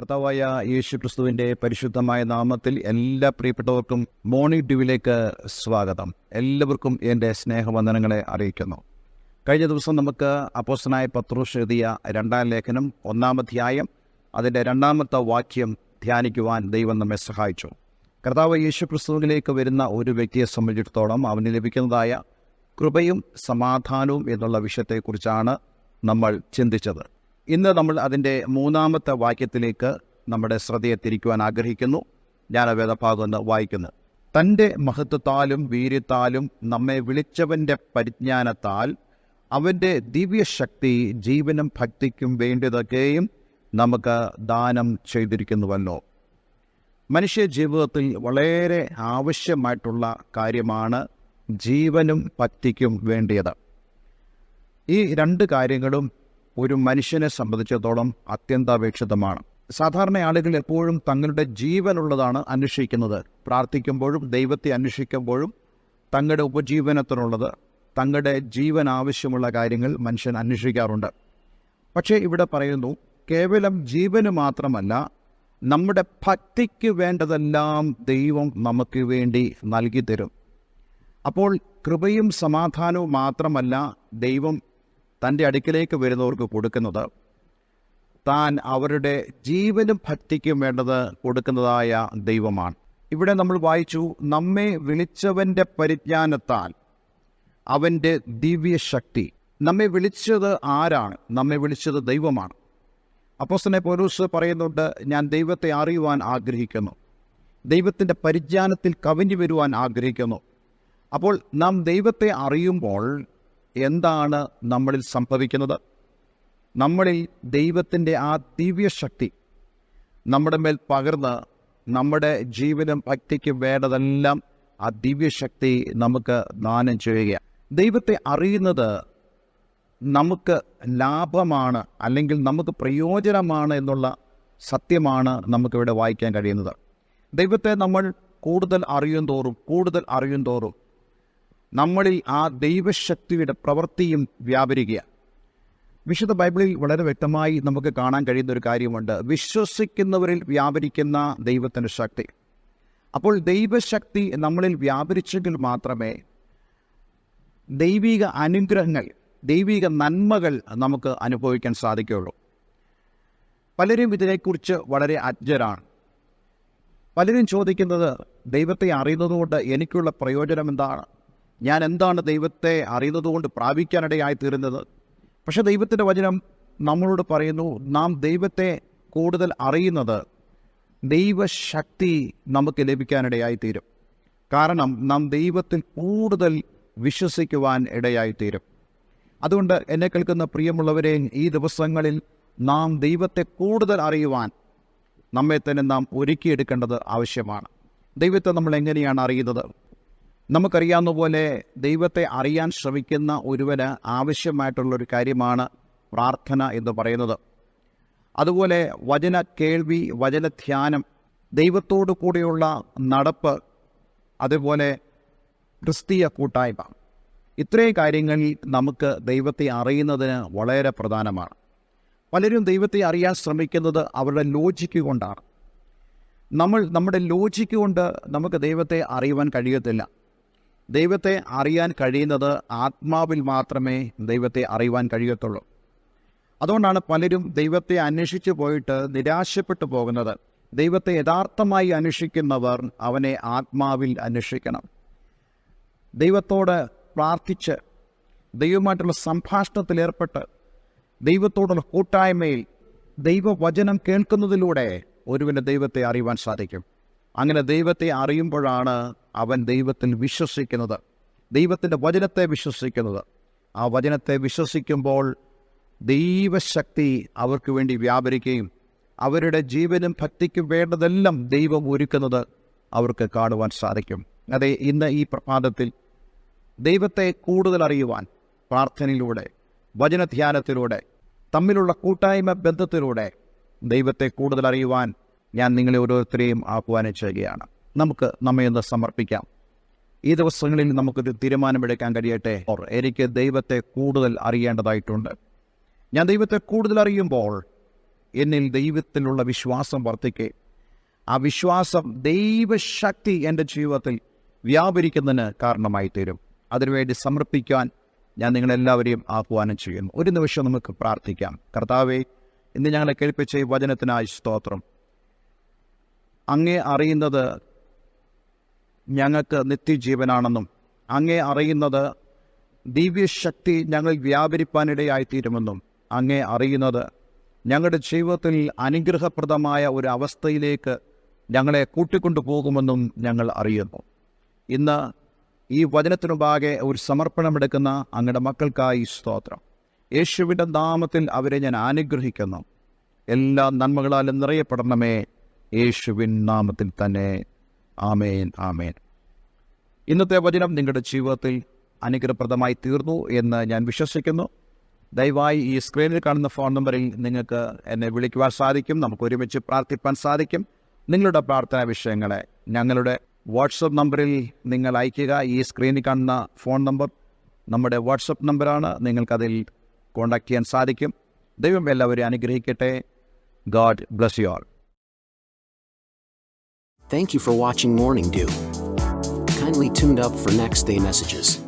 കർത്താവായ യേശു ക്രിസ്തുവിന്റെ പരിശുദ്ധമായ നാമത്തിൽ എല്ലാ പ്രിയപ്പെട്ടവർക്കും മോർണിംഗ് ഡ്യൂവിലേക്ക് സ്വാഗതം. എല്ലാവർക്കും എന്റെ സ്നേഹവന്ദനങ്ങളെ അറിയിക്കുന്നു. കഴിഞ്ഞ ദിവസം നമുക്ക് അപ്പോസ്റ്റനായ പത്രോസ് എഴുതിയ രണ്ടാം ലേഖനം ഒന്നാമധ്യായം അതിന്റെ രണ്ടാമത്തെ വാക്യം ധ്യാനിക്കുവാൻ ദൈവം നമ്മെ സഹായിച്ചു. കർത്താവ് യേശു ക്രിസ്തുവിലേക്ക് വരുന്ന ഒരു വ്യക്തിയെ സംബന്ധിച്ചിടത്തോളം അവന് ലഭിക്കുന്നതായ കൃപയും സമാധാനവും എന്നുള്ള വിഷയത്തെക്കുറിച്ചാണ് നമ്മൾ ചിന്തിച്ചത്. ഇന്ന് നമ്മൾ അതിന്റെ മൂന്നാമത്തെ വാക്യത്തിലേക്ക് നമ്മുടെ ശ്രദ്ധയെ തിരിക്കുവാൻ ആഗ്രഹിക്കുന്നു. ഞാൻ വേദഭാഗം വായിക്കുന്നു. തന്റെ മഹത്വത്താലും വീര്യത്താലും നമ്മെ വിളിച്ചവന്റെ പരിജ്ഞാനത്താൽ അവന്റെ ദിവ്യശക്തി ജീവനും ഭക്തിക്കും വേണ്ടിയതൊക്കെയും നമുക്ക് ദാനം ചെയ്തിരിക്കുന്നുവല്ലോ. മനുഷ്യ ജീവിതത്തിൽ വളരെ ആവശ്യമായിട്ടുള്ള കാര്യമാണ് ജീവനും ഭക്തിക്കും വേണ്ടിയത്. ഈ രണ്ട് കാര്യങ്ങളും ഒരു മനുഷ്യനെ സംബന്ധിച്ചിടത്തോളം അത്യന്താപേക്ഷിതമാണ്. സാധാരണ ആളുകൾ എപ്പോഴും തങ്ങളുടെ ജീവനുള്ളതാണ് അന്വേഷിക്കുന്നത്. പ്രാർത്ഥിക്കുമ്പോഴും ദൈവത്തെ അന്വേഷിക്കുമ്പോഴും തങ്ങളുടെ ഉപജീവനത്തിനുള്ളത് തങ്ങളുടെ ജീവൻ ആവശ്യമുള്ള കാര്യങ്ങൾ മനുഷ്യൻ അന്വേഷിക്കാറുണ്ട്. പക്ഷേ ഇവിടെ പറയുന്നു കേവലം ജീവന് മാത്രമല്ല നമ്മുടെ ഭക്തിക്ക് വേണ്ടതെല്ലാം ദൈവം നമുക്ക് വേണ്ടി നൽകി തരും അപ്പോൾ കൃപയും സമാധാനവും മാത്രമല്ല ദൈവം തന്റെ അടുക്കിലേക്ക് വരുന്നവർക്ക് കൊടുക്കുന്നത് താൻ അവരുടെ ജീവനും ഭക്തിക്കും വേണ്ടത് കൊടുക്കുന്നതായ ദൈവമാണ്. ഇവിടെ നമ്മൾ വായിച്ചു നമ്മെ വിളിച്ചവന്റെ പരിജ്ഞാനത്താൽ അവന്റെ ദിവ്യശക്തി. നമ്മെ വിളിച്ചത് ആരാണ്? നമ്മെ വിളിച്ചത് ദൈവമാണ്. അപ്പോസ്തനെ പോലൂസ് പറയുന്നുണ്ട് ഞാൻ ദൈവത്തെ അറിയുവാൻ ആഗ്രഹിക്കുന്നു. ദൈവത്തിന്റെ പരിജ്ഞാനത്തിൽ കവിഞ്ഞു വരുവാൻ ആഗ്രഹിക്കുന്നു. അപ്പോൾ നാം ദൈവത്തെ അറിയുമ്പോൾ എന്താണ് നമ്മളിൽ സംഭവിക്കുന്നത്? നമ്മളിൽ ദൈവത്തിന്റെ ആ ദിവ്യശക്തി നമ്മുടെ മേൽ പകർന്ന് നമ്മുടെ ജീവനും ഭക്തിക്ക് വേണ്ടതെല്ലാം ആ ദിവ്യശക്തി നമുക്ക് ദാനം ചെയ്യുക ദൈവത്തെ അറിയുന്നത് നമുക്ക് ലാഭമാണ് അല്ലെങ്കിൽ നമുക്ക് പ്രയോജനമാണ് എന്നുള്ള സത്യമാണ് നമുക്കിവിടെ വായിക്കാൻ കഴിയുന്നത്. ദൈവത്തെ നമ്മൾ കൂടുതൽ അറിയും തോറും കൂടുതൽ അറിയും തോറും നമ്മളിൽ ആ ദൈവശക്തിയുടെ പ്രവൃത്തിയും വ്യാപരിക്കുക വിശുദ്ധ ബൈബിളിൽ വളരെ വ്യക്തമായി നമുക്ക് കാണാൻ കഴിയുന്ന ഒരു കാര്യമുണ്ട്. വിശ്വസിക്കുന്നവരിൽ വ്യാപരിക്കുന്ന ദൈവത്തിന്റെ ശക്തി. അപ്പോൾ ദൈവശക്തി നമ്മളിൽ വ്യാപരിച്ചെങ്കിൽ മാത്രമേ ദൈവിക അനുഗ്രഹങ്ങൾ ദൈവിക നന്മകൾ നമുക്ക് അനുഭവിക്കാൻ സാധിക്കുകയുള്ളൂ. പലരും ഇതിനെക്കുറിച്ച് വളരെ അജ്ഞരാണ്. പലരും ചോദിക്കുന്നത് ദൈവത്തെ അറിയുന്നതുകൊണ്ട് എനിക്കുള്ള പ്രയോജനം എന്താണ്? ഞാൻ എന്താണ് ദൈവത്തെ അറിയുന്നതുകൊണ്ട് പ്രാപിക്കാനിടയായി തീരുന്നത് പക്ഷേ ദൈവത്തിന്റെ വചനം നമ്മളോട് പറയുന്നു നാം ദൈവത്തെ കൂടുതൽ അറിയുന്നത് ദൈവശക്തി നമുക്ക് ലഭിക്കാനിടയായി തീരും കാരണം നാം ദൈവത്തിൽ കൂടുതൽ വിശ്വസിക്കുവാൻ ഇടയായി തീരും അതുകൊണ്ട് എന്നെ കേൾക്കുന്ന പ്രിയമുള്ളവരെ ഈ ദിവസങ്ങളിൽ നാം ദൈവത്തെ കൂടുതൽ അറിയുവാൻ നമ്മെ തന്നെ നാം ഒരുക്കിയെടുക്കേണ്ടത് ആവശ്യമാണ്. ദൈവത്തെ നമ്മൾ എങ്ങനെയാണ് അറിയുന്നത്? നമുക്കറിയാവുന്ന പോലെ ദൈവത്തെ അറിയാൻ ശ്രമിക്കുന്ന ഒരുവന് ആവശ്യമായിട്ടുള്ളൊരു കാര്യമാണ് പ്രാർത്ഥന എന്ന് പറയുന്നത്. അതുപോലെ വചന കേൾവി വചന ധ്യാനം ദൈവത്തോടു കൂടിയുള്ള നടപ്പ് അതുപോലെ ക്രിസ്തീയ കൂട്ടായ്മ. ഇത്രയും കാര്യങ്ങളിൽ നമുക്ക് ദൈവത്തെ അറിയുന്നതിന് വളരെ പ്രധാനമാണ്. പലരും ദൈവത്തെ അറിയാൻ ശ്രമിക്കുന്നത് അവരുടെ ലോജിക്ക് കൊണ്ടാണ്. നമ്മൾ നമ്മുടെ ലോജിക്ക് കൊണ്ട് നമുക്ക് ദൈവത്തെ അറിയുവാൻ കഴിയത്തില്ല. ദൈവത്തെ അറിയാൻ കഴിയുന്നത് ആത്മാവിൽ മാത്രമേ ദൈവത്തെ അറിയുവാൻ കഴിയത്തുള്ളൂ. അതുകൊണ്ടാണ് പലരും ദൈവത്തെ അന്വേഷിച്ചു പോയിട്ട് നിരാശപ്പെട്ടു പോകുന്നത്. ദൈവത്തെ യഥാർത്ഥമായി അന്വേഷിക്കുന്നവർ അവനെ ആത്മാവിൽ അന്വേഷിക്കണം. ദൈവത്തോട് പ്രാർത്ഥിച്ച് ദൈവമായിട്ടുള്ള സംഭാഷണത്തിൽ ഏർപ്പെട്ട് ദൈവത്തോടുള്ള കൂട്ടായ്മയിൽ ദൈവവചനം കേൾക്കുന്നതിലൂടെ ഒരുവിന് ദൈവത്തെ അറിയുവാൻ സാധിക്കും. അങ്ങനെ ദൈവത്തെ അറിയുമ്പോഴാണ് അവൻ ദൈവത്തിൽ വിശ്വസിക്കുന്നത്. ദൈവത്തിന്റെ വചനത്തെ വിശ്വസിക്കുന്നത്. ആ വചനത്തെ വിശ്വസിക്കുമ്പോൾ ദൈവശക്തി അവർക്ക് വേണ്ടി വ്യാപരിക്കുകയും അവരുടെ ജീവനും ഭക്തിക്കും വേണ്ടതെല്ലാം ദൈവം ഒരുക്കുന്നത് അവർക്ക് കാണുവാൻ സാധിക്കും. അതെ ഇന്ന് ഈ പ്രഭാതത്തിൽ ദൈവത്തെ കൂടുതൽ അറിയുവാൻ പ്രാർത്ഥനയിലൂടെ വചനധ്യാനത്തിലൂടെ തമ്മിലുള്ള കൂട്ടായ്മ ബന്ധത്തിലൂടെ ദൈവത്തെ കൂടുതൽ അറിയുവാൻ ഞാൻ നിങ്ങളെ ഓരോരുത്തരെയും ആഹ്വാനം ചെയ്യുകയാണ്. നമുക്ക് നമ്മെ ഒന്ന് സമർപ്പിക്കാം. ഈ ദിവസങ്ങളിൽ നമുക്കൊരു തീരുമാനമെടുക്കാൻ കഴിയട്ടെ? ഓർ എനിക്ക് ദൈവത്തെ കൂടുതൽ അറിയേണ്ടതായിട്ടുണ്ട്. ഞാൻ ദൈവത്തെ കൂടുതൽ അറിയുമ്പോൾ എന്നിൽ ദൈവത്തിലുള്ള വിശ്വാസം വർദ്ധിക്കെ. ആ വിശ്വാസം ദൈവശക്തി എന്റെ ജീവിതത്തിൽ വ്യാപരിക്കുന്നതിന് കാരണമായി തീരും അതിനുവേണ്ടി സമർപ്പിക്കാൻ ഞാൻ നിങ്ങളെല്ലാവരെയും ആഹ്വാനം ചെയ്യുന്നു. ഒരു നിമിഷം നമുക്ക് പ്രാർത്ഥിക്കാം. കർത്താവെ ഇന്ന് ഞങ്ങളെ കേൾപ്പിച്ച ഈ വചനത്തിനായി സ്തോത്രം. അങ്ങേ അറിയുന്നത് ഞങ്ങൾക്ക് നിത്യജീവനാണെന്നും അങ്ങേ അറിയുന്നത് ദിവ്യശക്തി ഞങ്ങൾ വ്യാപരിപ്പാനിടയായിത്തീരുമെന്നും അങ്ങേ അറിയുന്നത് ഞങ്ങളുടെ ജീവിതത്തിൽ അനുഗ്രഹപ്രദമായ ഒരു അവസ്ഥയിലേക്ക് ഞങ്ങളെ കൂട്ടിക്കൊണ്ടു പോകുമെന്നും ഞങ്ങൾ അറിയുന്നു. ഇന്ന് ഈ വചനത്തിനുപാകെ ഒരു സമർപ്പണമെടുക്കുന്ന അങ്ങയുടെ മക്കൾക്കായി സ്തോത്രം. യേശുവിന്റെ നാമത്തിൽ അവരെ ഞാൻ അനുഗ്രഹിക്കുന്നു. എല്ലാ നന്മകളാലും നിറയപ്പെടണമേ യേശുവിൻ നാമത്തിൽ തന്നെ. ആമേൻ ആമേൻ. ഇന്നത്തെ വചനം നിങ്ങളുടെ ജീവിതത്തിൽ അനുഗ്രഹപ്രദമായി തീർന്നു എന്ന് ഞാൻ വിശ്വസിക്കുന്നു. ദയവായി ഈ സ്ക്രീനിൽ കാണുന്ന ഫോൺ നമ്പറിൽ നിങ്ങൾക്ക് എന്നെ വിളിക്കുവാൻ സാധിക്കും. നമുക്ക് ഒരുമിച്ച് പ്രാർത്ഥിപ്പാൻ സാധിക്കും. നിങ്ങളുടെ പ്രാർത്ഥനാ വിഷയങ്ങളെ ഞങ്ങളുടെ വാട്സപ്പ് നമ്പറിൽ നിങ്ങൾ അയയ്ക്കുക. ഈ സ്ക്രീനിൽ കാണുന്ന ഫോൺ നമ്പർ നമ്മുടെ വാട്സപ്പ് നമ്പറാണ്. നിങ്ങൾക്കതിൽ കോൺടാക്റ്റ് ചെയ്യാൻ സാധിക്കും. ദൈവം എല്ലാവരെയും അനുഗ്രഹിക്കട്ടെ. God bless you all. Thank you for watching Morning Dew. Kindly tuned up for next day messages.